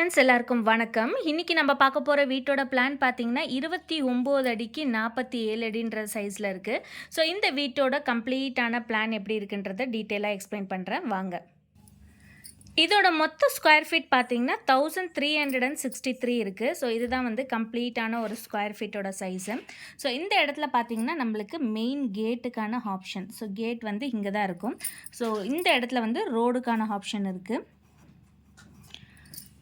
Friends எல்லாருக்கும் வணக்கம். இன்றைக்கி நம்ம பார்க்க போகிற வீட்டோட பிளான் பார்த்தீங்கன்னா இருபத்தி ஒம்பது அடிக்கு நாற்பத்தி ஏழு அடின்ற சைஸில் இருக்குது ஸோ இந்த வீட்டோட கம்ப்ளீட்டான பிளான் எப்படி இருக்குன்றதை டீட்டெயிலாக எக்ஸ்பிளைன் பண்ணுறேன் வாங்க. இதோட மொத்த ஸ்கொயர் ஃபீட் பார்த்தீங்கன்னா thousand three hundred and sixty three இருக்குது ஸோ இதுதான் வந்து கம்ப்ளீட்டான ஒரு ஸ்கொயர் ஃபீட்டோட சைஸு ஸோ இந்த இடத்துல பார்த்தீங்கன்னா நம்மளுக்கு மெயின் கேட்டுக்கான ஆப்ஷன் ஸோ கேட் வந்து இங்கே தான் இருக்கும். ஸோ இந்த இடத்துல வந்து ரோடுக்கான ஆப்ஷன் இருக்குது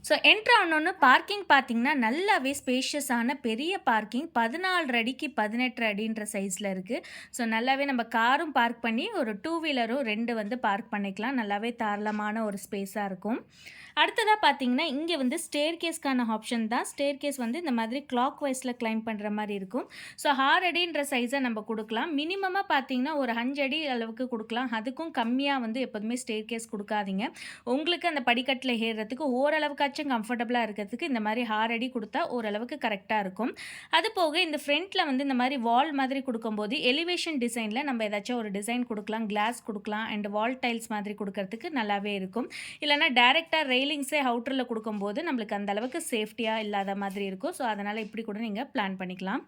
ஸோ என்ட்ரு ஆனோன்னு பார்க்கிங் பார்த்தீங்கன்னா நல்லாவே ஸ்பேஷியஸான பெரிய பார்க்கிங் பதினாலு அடிக்கு பதினெட்டு அடின்ற சைஸில் இருக்குது ஸோ நல்லாவே நம்ம காரும் பார்க் பண்ணி ஒரு டூ வீலரும் ரெண்டு வந்து பார்க் பண்ணிக்கலாம். நல்லாவே தாராளமான ஒரு ஸ்பேஸாக இருக்கும். அடுத்ததாக பார்த்தீங்கன்னா இங்கே வந்து ஸ்டேர் கேஸ்க்கான ஆப்ஷன் தான். ஸ்டேர் கேஸ் வந்து இந்த மாதிரி கிளாக் வைஸில் கிளைம் பண்ணுற மாதிரி இருக்கும். ஸோ ஹார் அடின்ற சைஸை நம்ம கொடுக்கலாம். மினிமமாக பார்த்தீங்கன்னா ஒரு அஞ்சு அடி அளவுக்கு கொடுக்கலாம். அதுக்கும் கம்மியாக வந்து எப்போதுமே ஸ்டேர் கேஸ் கொடுக்காதீங்க. உங்களுக்கு அந்த படிக்கட்டில் ஏறுறதுக்கு ஓரளவுக்காச்சும் கம்ஃபர்டபுளாக இருக்கிறதுக்கு இந்த மாதிரி ஹார் அடி கொடுத்தா ஓரளவுக்கு கரெக்டாக இருக்கும். அது போக இந்த ஃப்ரண்ட்டில் வந்து இந்த மாதிரி வால் மாதிரி கொடுக்கும்போது எலிவேஷன் டிசைனில் நம்ம ஏதாச்சும் ஒரு டிசைன் கொடுக்கலாம் கிளாஸ் கொடுக்கலாம் அண்ட் வால் டைல்ஸ் மாதிரி கொடுக்கறதுக்கு நல்லாவே இருக்கும். இல்லைனா டேரெக்டாக ரெயிலிங்ஸே அவுட்டரில் கொடுக்கும்போது நம்மளுக்கு அந்த அளவுக்கு சேஃப்டியாக இல்லாத மாதிரி இருக்கும். ஸோ அதனால் இப்படி கூட நீங்கள் பிளான் பண்ணிக்கலாம்.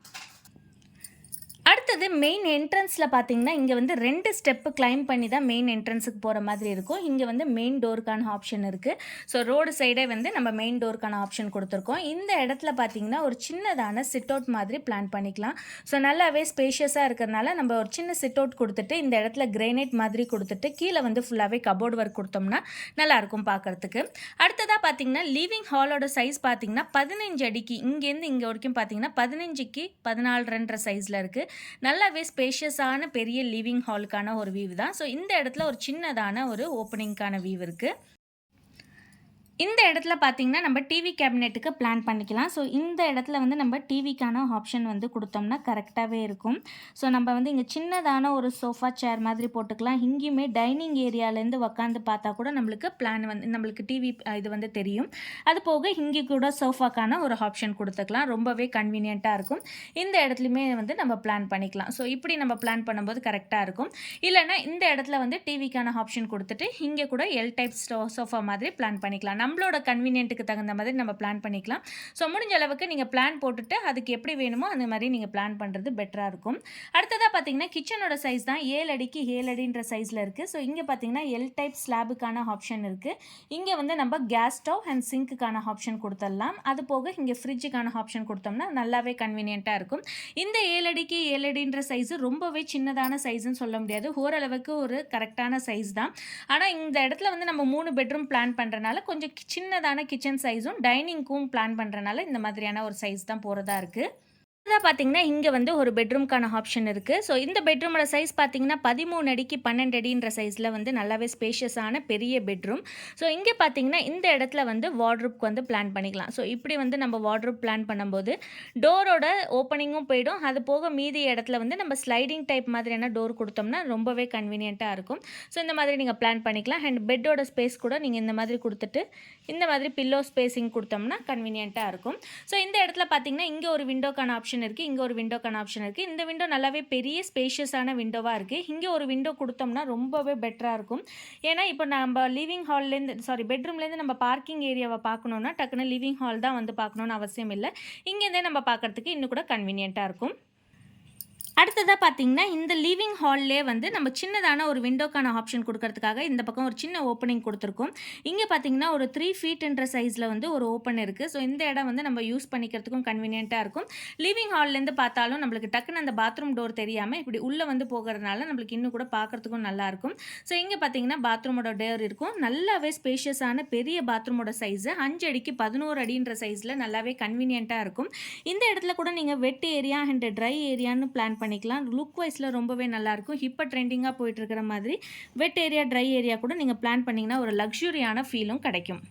அடுத்தது மெயின் என்ட்ரன்ஸில் பார்த்தீங்கன்னா இங்கே வந்து ரெண்டு ஸ்டெப்பு கிளைம் பண்ணி தான் மெயின் என்ட்ரன்ஸுக்கு போகிற மாதிரி இருக்கும். இங்கே வந்து மெயின் டோருக்கான ஆப்ஷன் இருக்குது ஸோ ரோடு சைடே வந்து நம்ம மெயின் டோருக்கான ஆப்ஷன் கொடுத்துருக்கோம். இந்த இடத்துல பார்த்தீங்கன்னா ஒரு சின்னதான சிட் அவுட் மாதிரி பிளான் பண்ணிக்கலாம். ஸோ நல்லாவே ஸ்பேஷியஸாக இருக்கிறதுனால நம்ம ஒரு சின்ன சிட் அவுட் கொடுத்துட்டு இந்த இடத்துல கிரைனைட் மாதிரி கொடுத்துட்டு கீழே வந்து ஃபுல்லாகவே கபோர்டு ஒர்க் கொடுத்தோம்னா நல்லாயிருக்கும் பார்க்குறதுக்கு அடுத்ததாக பார்த்தீங்கன்னா லிவிங் ஹாலோட சைஸ் பார்த்தீங்கன்னா பதினஞ்சு அடிக்கு இங்கேருந்து இங்கே வரைக்கும் பார்த்தீங்கன்னா பதினஞ்சுக்கு பதினாலு சைஸில் இருக்குது நல்லாவே ஸ்பேஷியஸான பெரிய லிவிங் ஹாலுக்கான ஒரு வியூ தான் ஸோ இந்த இடத்துல ஒரு சின்னதான ஒரு ஓப்பனிங்க்கான வியூ இருக்குது இந்த இடத்துல பார்த்தீங்கன்னா நம்ம டிவி கேபினெட்டுக்கு பிளான் பண்ணிக்கலாம். ஸோ இந்த இடத்துல வந்து நம்ம டிவிக்கான ஆப்ஷன் வந்து கொடுத்தோம்னா கரெக்டாகவே இருக்கும். ஸோ நம்ம வந்து இங்கே சின்னதான ஒரு சோஃபா சேர் மாதிரி போட்டுக்கலாம். இங்கேயுமே டைனிங் ஏரியாலேருந்து உக்காந்து பார்த்தா கூட நம்மளுக்கு பிளான் வந்து நம்மளுக்கு டிவி இது வந்து தெரியும். அது போக இங்கே கூட சோஃபாக்கான ஒரு ஆப்ஷன் கொடுத்துக்கலாம். ரொம்பவே கன்வீனியண்ட்டாக இருக்கும். இந்த இடத்துலையுமே வந்து நம்ம பிளான் பண்ணிக்கலாம். ஸோ இப்படி நம்ம பிளான் பண்ணும்போது கரெக்டாக இருக்கும். இல்லைனா இந்த இடத்துல வந்து டிவிக்கான ஆப்ஷன் கொடுத்துட்டு இங்கே கூட எல் டைப் சோஃபா மாதிரி பிளான் பண்ணிக்கலாம். நம்மளோட கன்வீனியன்ட்டுக்கு தகுந்த மாதிரி நம்ம பிளான் பண்ணிக்கலாம். ஸோ முடிஞ்ச அளவுக்கு நீங்கள் பிளான் போட்டுட்டு அதுக்கு எப்படி வேணுமோ அந்த மாதிரி நீங்கள் பிளான் பண்ணுறது பெட்டராக இருக்கும். அடுத்ததாக பார்த்தீங்கன்னா கிச்சனோட சைஸ் தான் ஏழு அடிக்கு ஏழு அடின்ற சைஸில் இருக்குது ஸோ இங்கே பார்த்தீங்கன்னா எல் டைப் ஸ்லாபுக்கான ஆப்ஷன் இருக்குது இங்கே வந்து நம்ம கேஸ் ஸ்டவ் அண்ட் சிங்க்குக்கான ஆப்ஷன் கொடுத்துடலாம். அது போக இங்கே ஃப்ரிட்ஜுக்கான ஆப்ஷன் கொடுத்தோம்னா நல்லாவே கன்வீனியண்ட்டாக இருக்கும். இந்த ஏழு அடிக்கு ஏழு அடின்ற சைஸு ரொம்பவே சின்னதான சைஸ்ன்னு சொல்ல முடியாது. ஓரளவுக்கு ஒரு கரெக்டான சைஸ் தான். ஆனால் இந்த இடத்துல வந்து நம்ம மூணு பெட்ரூம் பிளான் பண்ணுறனால கொஞ்சம் சின்னதான கிச்சன் சைஸும் டைனிங்க்கும் பிளான் பண்ணுறனால இந்த மாதிரியான ஒரு சைஸ் தான் போகிறதா இருக்குது பார்த்தீங்கன்னா இங்கே வந்து ஒரு பெட்ரூம்க்கான ஆப்ஷன் இருக்குது ஸோ இந்த பெட்ரூமோட சைஸ் பார்த்தீங்கன்னா பதிமூணு அடிக்கு பன்னெண்டு அடின்ற சைஸில் வந்து நல்லாவே ஸ்பேஷியஸான பெரிய பெட்ரூம் ஸோ இங்கே பார்த்தீங்கன்னா இந்த இடத்துல வந்து வார்ட்ரூப்க்கு வந்து பிளான் பண்ணிக்கலாம். ஸோ இப்படி வந்து நம்ம வார்ட்ரூப் பிளான் பண்ணும்போது டோரோட ஓப்பனிங்கும் போயிடும். அது போக மீதி இடத்துல வந்து நம்ம ஸ்லைடிங் டைப் மாதிரியான டோர் கொடுத்தோம்னா ரொம்பவே கன்வீனியண்ட்டாக இருக்கும். ஸோ இந்த மாதிரி நீங்கள் பிளான் பண்ணிக்கலாம். அண்ட் பெட்டோட ஸ்பேஸ் கூட நீங்கள் இந்த மாதிரி கொடுத்துட்டு இந்த மாதிரி பில்லோ ஸ்பேஸிங் கொடுத்தோம்னா கன்வீனியண்ட்டாக இருக்கும். ஸோ இந்த இடத்துல பார்த்தீங்கன்னா இங்கே ஒரு விண்டோக்கான ஆப்ஷன் ஆப்ஷன் இருக்குது இங்கே ஒரு விண்டோக்கான ஆப்ஷன் இருக்குது இந்த விண்டோ நல்லாவே பெரிய ஸ்பேஷியஸான விண்டோவாக இருக்குது இங்கே ஒரு விண்டோ கொடுத்தோம்னா ரொம்பவே பெட்டராக இருக்கும். ஏன்னா இப்போ நம்ம லிவிங் ஹால்லேருந்து சாரி பெட்ரூம்லேருந்து நம்ம பார்க்கிங் ஏரியாவை பார்க்கணுன்னா டக்குன்னு லிவிங் ஹால் தான் வந்து பார்க்கணுன்னு அவசியம் இல்லை. இங்கேருந்தே நம்ம பார்க்குறதுக்கு இன்னும் கூட கன்வீனியண்ட்டாக இருக்கும். அடுத்ததாக பார்த்தீங்கன்னா இந்த லிவிங் ஹால்லே வந்து நம்ம சின்னதான ஒரு விண்டோக்கான ஆப்ஷன் கொடுக்கறதுக்காக இந்த பக்கம் ஒரு சின்ன ஓப்பனிங் கொடுத்துருக்கோம். இங்கே பார்த்தீங்கன்னா ஒரு த்ரீ ஃபீட்ன்ற சைஸில் வந்து ஒரு ஓப்பன் இருக்குது ஸோ இந்த இடம் வந்து நம்ம யூஸ் பண்ணிக்கிறதுக்கும் கன்வீனியண்ட்டாக இருக்கும். லிவிங் ஹால்லேருந்து பார்த்தாலும் நம்மளுக்கு டக்குன்னு அந்த பாத்ரூம் டோர் தெரியாமல் இப்படி உள்ளே வந்து போகிறதுனால நம்மளுக்கு இன்னும் கூட பார்க்குறதுக்கும் நல்லாயிருக்கும் ஸோ இங்கே பார்த்தீங்கன்னா பாத்ரூமோட டோர் இருக்கும். நல்லாவே ஸ்பேஷியஸான பெரிய பாத்ரூமோட சைஸு அஞ்சு அடிக்கு பதினோரு அடின்ற சைஸில் நல்லாவே கன்வீனியண்ட்டாக இருக்கும். இந்த இடத்துல கூட நீங்கள் வெட் ஏரியா அண்ட் ட்ரை ஏரியான்னு பிளான் பண்ணி பண்ணிக்கலாம். லுக் வைஸில் ரொம்பவே நல்லாயிருக்கும் இப்போ ட்ரெண்டிங்காக போயிட்டு இருக்கிற மாதிரி வெட் ஏரியா ட்ரை ஏரியா கூட நீங்கள் பிளான் பண்ணிங்கன்னா ஒரு லக்ஸுரியான ஃபீலும் கிடைக்கும்.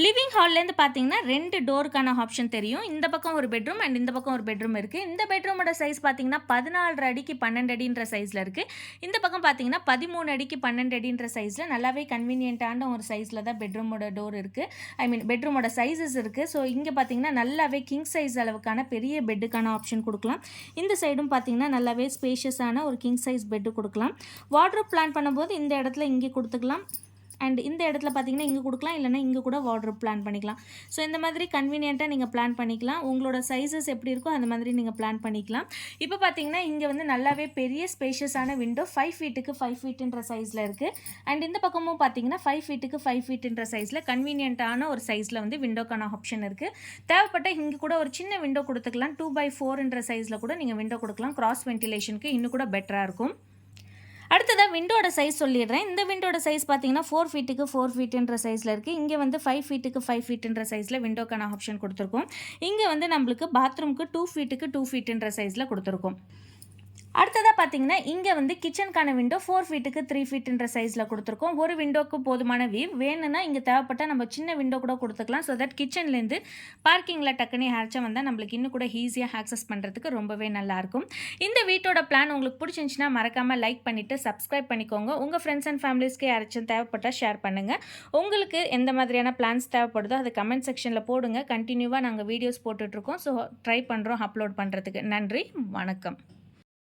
லிவிங் ஹால்லேருந்து பார்த்தீங்கன்னா ரெண்டு டோருக்கான ஆப்ஷன் தெரியும். இந்த பக்கம் ஒரு பெட்ரூம் அண்ட் இந்த பக்கம் ஒரு பெட்ரூம் இருக்குது இந்த பெட்ரூமோட சைஸ் பார்த்தீங்கன்னா பதினாலு அடிக்கு பன்னெண்டு அடின்ற சைஸில் இருக்குது இந்த பக்கம் பார்த்தீங்கன்னா பதிமூணு அடிக்கு பன்னெண்டு அடின்ற சைஸில் நல்லாவே கன்வீனியண்ட்டான ஒரு சைஸில் தான் பெட்ரூமோட டோர் இருக்குது ஐ மீன் பெட்ரூமோட சைஸஸ் இருக்குது ஸோ இங்கே பார்த்தீங்கன்னா நல்லாவே கிங் சைஸ் அளவுக்கான பெரிய பெட்டுக்கான ஆப்ஷன் கொடுக்கலாம். இந்த சைடும் பார்த்தீங்கன்னா நல்லாவே ஸ்பேஷியஸான ஒரு கிங் சைஸ் பெட்டு கொடுக்கலாம். வாட்ரூப் பிளான் பண்ணும்போது இந்த இடத்துல இங்கே கொடுத்துக்கலாம். அண்ட் இந்த இடத்துல பார்த்தீங்கன்னா இங்கே கொடுக்கலாம் இல்லைனா இங்கே கூட வார்ட்ரோப் பிளான் பண்ணிக்கலாம். ஸோ இந்த மாதிரி கன்வீனியண்ட்டாக நீங்கள் பிளான் பண்ணிக்கலாம். உங்களோட சைஸஸ் எப்படி இருக்கோ அந்த மாதிரி நீங்கள் பிளான் பண்ணிக்கலாம். இப்போ பார்த்தீங்கன்னா இங்கே வந்து நல்லாவே பெரிய ஸ்பேஷியஸான விண்டோ ஃபைவ் ஃபீட்டுக்கு ஃபைவ் ஃபீட்டுன்ற சைஸில் இருக்குது அண்ட் இந்த பக்கமும் பார்த்தீங்கன்னா ஃபைவ் ஃபீட்டுக்கு ஃபைவ் ஃபீட்டுன்ற சைஸில் கன்வீனியண்ட்டான ஒரு சைஸில் வந்து விண்டோக்கான ஆப்ஷன் இருக்குது தேவைப்பட்ட இங்கே கூட ஒரு சின்ன விண்டோ கொடுத்துக்கலாம். டூ பை ஃபோர்ன்ற சைஸில் கூட நீங்கள் விண்டோ கொடுக்கலாம். க்ராஸ் வென்டிலேஷனுக்கு இன்னும் கூட பெட்டராக இருக்கும். அடுத்ததாக விண்டோட சைஸ் சொல்லிடுறேன். இந்த விண்டோட சைஸ் பார்த்தீங்கன்னா ஃபோர் ஃபீட்டுக்கு ஃபோர் ஃபீட்டுன்ற சைஸில் இருக்குது இங்கே வந்து ஃபைவ் ஃபீட்டுக்கு ஃபைவ் ஃபீட்டுன்ற சைஸில் விண்டோக்கான ஆப்ஷன் கொடுத்துருக்கோம். இங்கே வந்து நம்மளுக்கு பாத்ரூம்க்கு டூ ஃபீட்டுக்கு டூ ஃபீட்டுன்ற சைஸில் கொடுத்துருக்கோம். அடுத்ததாக பார்த்தீங்கன்னா இங்கே வந்து கிச்சனுக்கான விண்டோ ஃபோர் ஃபீட்டுக்கு த்ரீ ஃபீட்டுன்ற சைஸில் கொடுத்துருக்கோம். ஒரு விண்டோக்கு போதுமான வியூ வேணும்னா இங்கே தேவைப்பட்டால் நம்ம சின்ன விண்டோ கூட கொடுத்துக்கலாம். ஸோ தட் கிச்சன்லேருந்து பார்க்கிங்கில் டக்குனே ஹேர்ச்சா வந்தால் நம்மளுக்கு இன்னும் கூட ஈஸியாக ஆக்சஸ் பண்ணுறதுக்கு ரொம்பவே நல்லாயிருக்கும். இந்த வீட்டோட பிளான் உங்களுக்கு பிடிச்சிருந்துச்சின்னா மறக்காமல் லைக் பண்ணிவிட்டு சப்ஸ்கிரைப் பண்ணிக்கோங்க. உங்கள் ஃப்ரெண்ட்ஸ் அண்ட் ஃபேமிலிஸ்க்கு யாராச்சும் தேவைப்பட்டால் ஷேர் பண்ணுங்கள் உங்களுக்கு எந்த மாதிரியான பிளான்ஸ் தேவைப்படுதோ அதை கமெண்ட் செக்ஷனில் போடுங்க. கண்டினியூவாக நாங்கள் வீடியோஸ் போட்டுட்ருக்கோம். ஸோ ட்ரை பண்ணுறோம் அப்லோட் பண்ணுறதுக்கு நன்றி வணக்கம்.